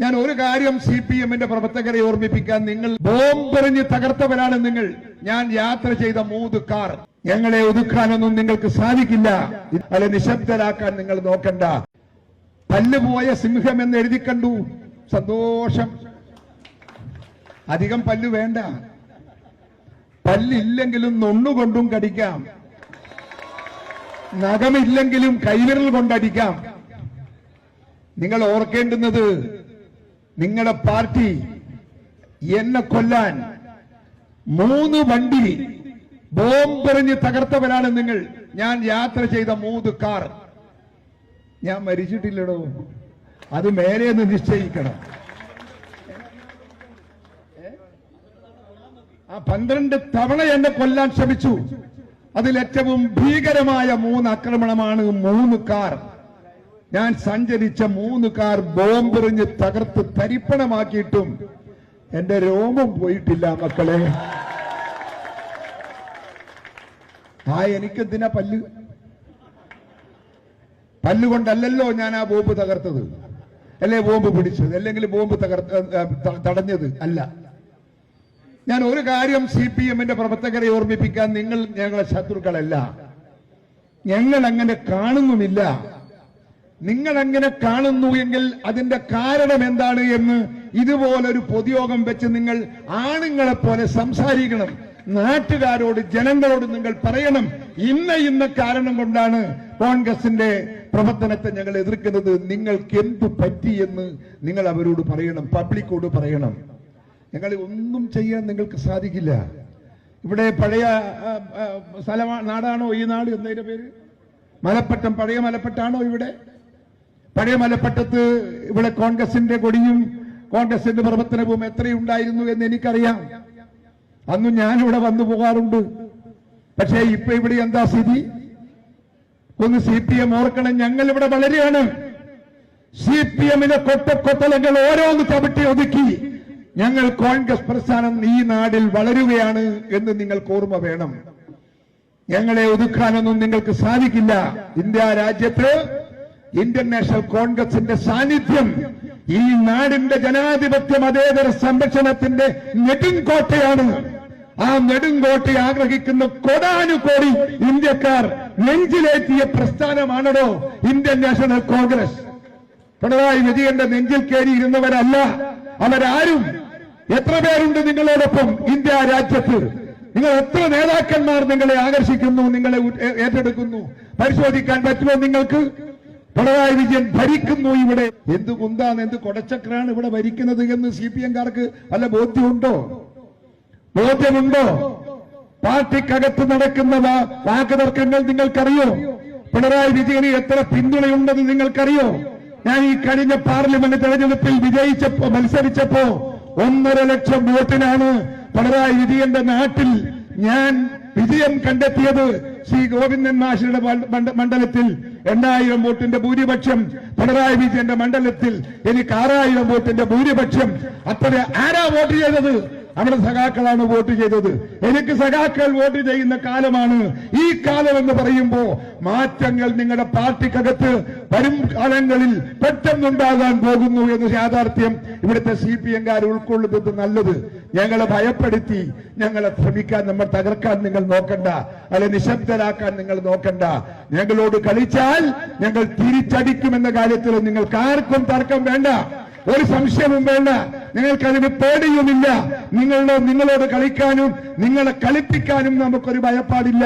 ഞാൻ ഒരു കാര്യം സി പി എമ്മിന്റെ പ്രവർത്തകരെ ഓർമ്മിപ്പിക്കാൻ നിങ്ങൾ ബോംബെറിഞ്ഞ് തകർത്തവരാണ് നിങ്ങൾ. ഞാൻ യാത്ര ചെയ്ത മൂന്ന് കാർ. ഞങ്ങളെ ഒതുക്കാനൊന്നും നിങ്ങൾക്ക് സാധിക്കില്ല. അല്ലെ നിശബ്ദരാക്കാൻ നിങ്ങൾ നോക്കണ്ട. പല്ലുപോയ സിംഹം എന്ന് എഴുതി കണ്ടു. സന്തോഷം. അധികം പല്ല് വേണ്ട. പല്ലില്ലെങ്കിലും നൊണ്ണുകൊണ്ടും കടിക്കാം. നഖമില്ലെങ്കിലും കൈവിരൽ കൊണ്ടടിക്കാം. നിങ്ങൾ ഓർക്കേണ്ടുന്നത് നിങ്ങളുടെ പാർട്ടി എന്നെ കൊല്ലാൻ മൂന്ന് വണ്ടി ബോംബെറിഞ്ഞ് തകർത്തവരാണ് നിങ്ങൾ. ഞാൻ യാത്ര ചെയ്ത മൂന്ന് കാർ. ഞാൻ മരിച്ചിട്ടില്ലടോ. അത് മേലെ നിന്ന് നിശ്ചയിക്കണം. ആ പന്ത്രണ്ട് തവണ എന്നെ കൊല്ലാൻ ശ്രമിച്ചു. അതിൽ ഏറ്റവും ഭീകരമായ മൂന്ന് ആക്രമണമാണ് മൂന്ന് കാർ. ഞാൻ സഞ്ചരിച്ച മൂന്ന് കാർ ബോംബെറിഞ്ഞ് തകർത്ത് തരിപ്പണമാക്കിയിട്ടും എന്റെ രോമം പോയിട്ടില്ല മക്കളെ. ആ എനിക്കെന്തിനാ പല്ല്? പല്ലുകൊണ്ടല്ലല്ലോ ഞാൻ ആ ബോംബ് തകർത്തത്. അല്ലെ ബോംബ് പിടിച്ചത്? അല്ലെങ്കിൽ ബോംബ് തകർത്ത തടഞ്ഞത്? അല്ല. ഞാൻ ഒരു കാര്യം സി പി എമ്മിന്റെ പ്രവർത്തകരെ ഓർമ്മിപ്പിക്കാൻ നിങ്ങൾ ഞങ്ങളെ ശത്രുക്കളല്ല. ഞങ്ങൾ അങ്ങനെ കാണുന്നുമില്ല. നിങ്ങൾ അങ്ങനെ കാണുന്നു എങ്കിൽ അതിന്റെ കാരണം എന്താണ് എന്ന് ഇതുപോലൊരു പൊതുയോഗം വെച്ച് നിങ്ങൾ ആണുങ്ങളെ പോലെ സംസാരിക്കണം. നാട്ടുകാരോട് ജനങ്ങളോട് നിങ്ങൾ പറയണം. ഇന്ന ഇന്ന കാരണം കൊണ്ടാണ് കോൺഗ്രസിന്റെ പ്രവർത്തനത്തെ ഞങ്ങൾ എതിർക്കുന്നത്. നിങ്ങൾക്ക് എന്തു പറ്റി എന്ന് നിങ്ങൾ അവരോട് പറയണം. പബ്ലിക്കോട് പറയണം. ഞങ്ങൾ ഒന്നും ചെയ്യാൻ നിങ്ങൾക്ക് സാധിക്കില്ല. ഇവിടെ പഴയ ആ, ആ, സ്ഥലമാ നാടാണോ ഈ നാട് എന്നതിന്റെ പേര്? മലപ്പട്ടം പഴയ മലപ്പട്ടാണോ ഇവിടെ? പഴയ മലപ്പട്ടത്ത് ഇവിടെ കോൺഗ്രസിന്റെ കൊടിയും കോൺഗ്രസിന്റെ പ്രവർത്തനവും എത്രയുണ്ടായിരുന്നു എന്ന് എനിക്കറിയാം. അന്ന് ഞാനിവിടെ വന്നു പോകാറുണ്ട്. പക്ഷേ ഇപ്പൊ ഇവിടെ എന്താ സ്ഥിതി? ഒന്ന് സി പി എം ഓർക്കണം ഞങ്ങൾ ഇവിടെ വളരെയാണ്. സി പി എമ്മിലെ കൊട്ടക്കൊത്തലങ്ങൾ ഓരോന്ന് ചവിട്ടി ഒതുക്കി ഞങ്ങൾ കോൺഗ്രസ് പ്രസ്ഥാനം ഈ നാടിൽ വളരുകയാണ് എന്ന് നിങ്ങൾക്ക് ഓർമ്മ വേണം. ഞങ്ങളെ ഒതുക്കാനൊന്നും നിങ്ങൾക്ക് സാധിക്കില്ല. ഇന്ത്യ രാജ്യത്ത് ഇന്ത്യൻ നാഷണൽ കോൺഗ്രസിന്റെ സാന്നിധ്യം ഈ നാടിന്റെ ജനാധിപത്യ മതേതര സംരക്ഷണത്തിന്റെ നെടുങ്കോട്ടയാണ്. ആ നെടുങ്കോട്ടയെ ആഗ്രഹിക്കുന്ന കോടാനുകോടി ഇന്ത്യക്കാർ നെഞ്ചിലേറ്റിയ പ്രസ്ഥാനമാണല്ലോ ഇന്ത്യൻ നാഷണൽ കോൺഗ്രസ് പിണറായി വിജയന്റെ നെഞ്ചിൽ കയറിയിരുന്നവരല്ല അവരാരും. എത്ര പേരുണ്ട് നിങ്ങളോടൊപ്പം ഇന്ത്യ രാജ്യത്ത്? നിങ്ങൾ എത്ര നേതാക്കന്മാർ നിങ്ങളെ ആകർഷിക്കുന്നു നിങ്ങളെ ഏറ്റെടുക്കുന്നു? പരിശോധിക്കാൻ പറ്റുമോ നിങ്ങൾക്ക്? പിണറായി വിജയൻ ഭരിക്കുന്നു ഇവിടെ. എന്ത് കുന്താണ് എന്ത് കൊടച്ചക്രാണ് ഇവിടെ ഭരിക്കുന്നത് എന്ന് സി പി എംകാർക്ക് വല്ല ബോധ്യമുണ്ടോ? ബോധ്യമുണ്ടോ? പാർട്ടിക്കകത്ത് നടക്കുന്ന വാക്കുതർക്കങ്ങൾ നിങ്ങൾക്കറിയോ? പിണറായി വിജയന് എത്ര പിന്തുണയുണ്ടെന്ന് നിങ്ങൾക്കറിയോ? ഞാൻ ഈ കഴിഞ്ഞ പാർലമെന്റ് തെരഞ്ഞെടുപ്പിൽ വിജയിച്ചപ്പോ മത്സരിച്ചപ്പോ ഒന്നര ലക്ഷം വോട്ടിനാണ് പിണറായി വിജയന്റെ നാട്ടിൽ ഞാൻ വിജയം കണ്ടെത്തിയത് ശ്രീ ഗോവിന്ദൻ മാഷിയുടെ മണ്ഡ- മണ്ഡ- മണ്ഡലത്തിൽ. എണ്ണായിരം വോട്ടിന്റെ ഭൂരിപക്ഷം പിണറായി വിജയന്റെ മണ്ഡലത്തിൽ എനിക്ക് ആറായിരം വോട്ടിന്റെ ഭൂരിപക്ഷം. അത്ര ആരാ വോട്ട് ചെയ്തത്? അവിടെ സഖാക്കളാണ് വോട്ട് ചെയ്തത്. എനിക്ക് സഖാക്കൾ വോട്ട് ചെയ്യുന്ന കാലമാണ് ഈ കാലം എന്ന് പറയുമ്പോ മാറ്റങ്ങൾ നിങ്ങളുടെ പാർട്ടിക്കകത്ത് വരും കാലങ്ങളിൽ പെട്ടെന്നുണ്ടാകാൻ പോകുന്നു എന്ന യാഥാർത്ഥ്യം ഇവിടുത്തെ സി പി എംകാർ ഉൾക്കൊള്ളുന്നത് നല്ലത്. ഞങ്ങളെ ഭയപ്പെടുത്തി ഞങ്ങളെ ശ്രമിക്കാൻ നമ്മൾ തകർക്കാൻ നിങ്ങൾ നോക്കണ്ട. അല്ലെ നിശബ്ദരാക്കാൻ നിങ്ങൾ നോക്കണ്ട. ഞങ്ങളോട് കളിച്ചാൽ ഞങ്ങൾ തിരിച്ചടിക്കുമെന്ന കാര്യത്തിൽ നിങ്ങൾക്ക് ആർക്കും തർക്കം വേണ്ട. ഒരു സംശയവും വേണ്ട. നിങ്ങൾക്കതിന് പേടിയുമില്ല. നിങ്ങളുടെ നിങ്ങളോട് കളിക്കാനും നിങ്ങളെ കളിപ്പിക്കാനും നമുക്കൊരു ഭയപ്പാടില്ല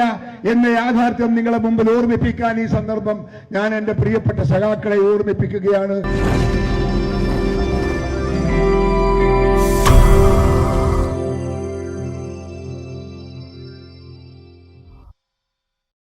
എന്ന യാഥാർത്ഥ്യം നിങ്ങളെ മുമ്പിൽ ഓർമ്മിപ്പിക്കാൻ ഈ സന്ദർഭം ഞാൻ എന്റെ പ്രിയപ്പെട്ട സഖാക്കളെ ഓർമ്മിപ്പിക്കുകയാണ്.